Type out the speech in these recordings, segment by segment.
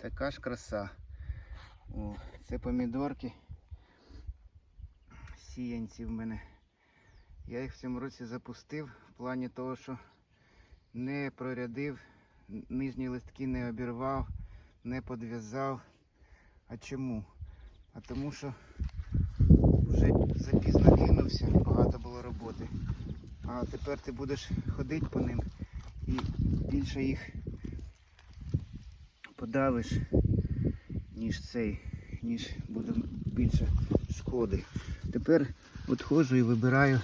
Така ж краса. О, це помідорки. Сіянці в мене. Я їх в цьому році запустив в плані того, що не прорядив, нижні листки не обірвав, не подв'язав. А чому? А тому що вже запізно кинувся, багато було роботи. А тепер ти будеш ходити по ним і більше їх подавиш, ніж цей, ніж буде більше шкоди. Тепер от ходжу і вибираю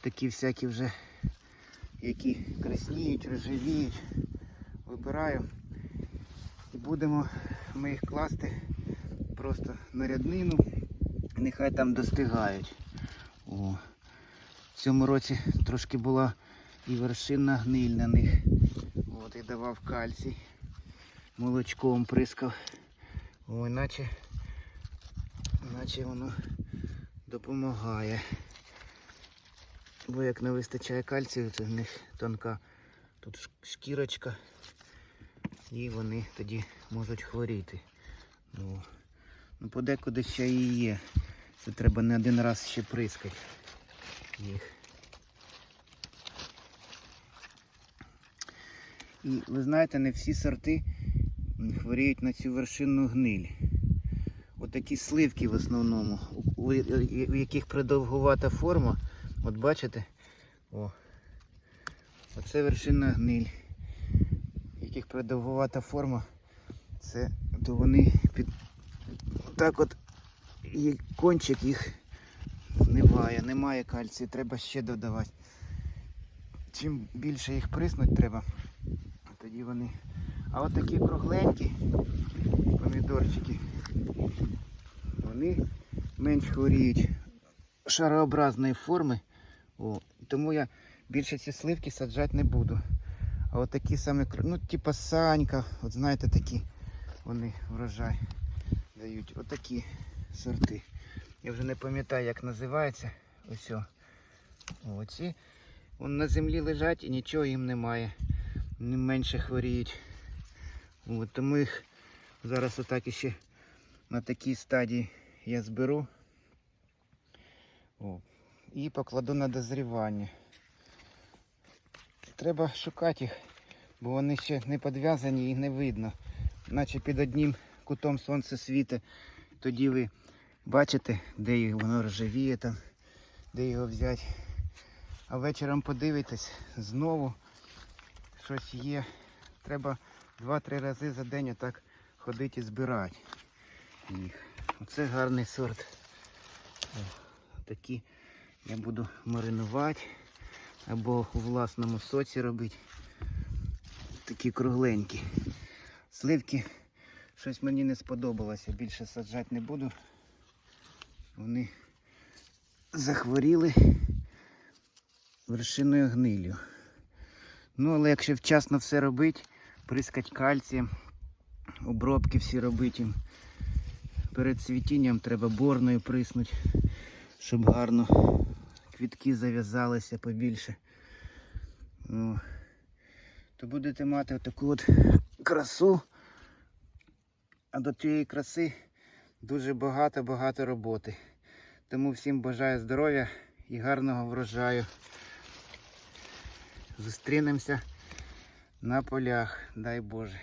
такі всякі вже, які красніють, рожевіють. Вибираю і будемо ми їх класти просто на ряднину. Нехай там достигають. О. В цьому році трошки була і вершинна гниль на них. От і давав кальцій. Молочком прискав. О, іначе, іначе воно допомагає. Бо як не вистачає кальцію, то в них тонка тут шкірочка. І вони тоді можуть хворіти. Ну, ну подекуди ще і є. Це треба не один раз ще прискати їх. І ви знаєте, не всі сорти хворіють на цю вершинну гниль. Отакі сливки в основному, у, яких придовгувата форма. От бачите? О. Оце вершинна гниль. Яких придовгувата форма, це то вони під так от і кончик їх немає, немає кальцію, треба ще додавати. Чим більше їх приснуть треба, тоді вони. А от такі кругленькі помідорчики, вони менш хворіють шарообразної форми. О, тому я більше ці сливки саджати не буду. А от такі саме, ну, типа санька, от знаєте, такі вони врожай дають. Отакі сорти. Я вже не пам'ятаю, як називається. Ось. Оці. Вон на землі лежать і нічого їм немає. Не менше хворіють. От, тому їх зараз отак іще на такій стадії я зберу. О, і покладу на дозрівання. Треба шукати їх, бо вони ще не підв'язані і не видно. Наче під одним кутом сонце світить. Тоді ви бачите, де воно ржавіє там, де його взяти. А вечором подивитесь, знову щось є. Треба 2-3 рази за день отак ходити і збирати їх. Оце гарний сорт. О, такі я буду маринувати або у власному соці робити. Такі кругленькі. Сливки щось мені не сподобалося. Більше саджати не буду. Вони захворіли вершиною гнилю. Ну, але якщо вчасно все робити, прискати кальцієм, обробки всі робити. Перед цвітінням треба борною приснути, щоб гарно квітки зав'язалися побільше. Ну, то будете мати таку от красу. А до цієї краси дуже багато-багато роботи. Тому всім бажаю здоров'я і гарного врожаю. Зустрінемося на полях, дай Боже.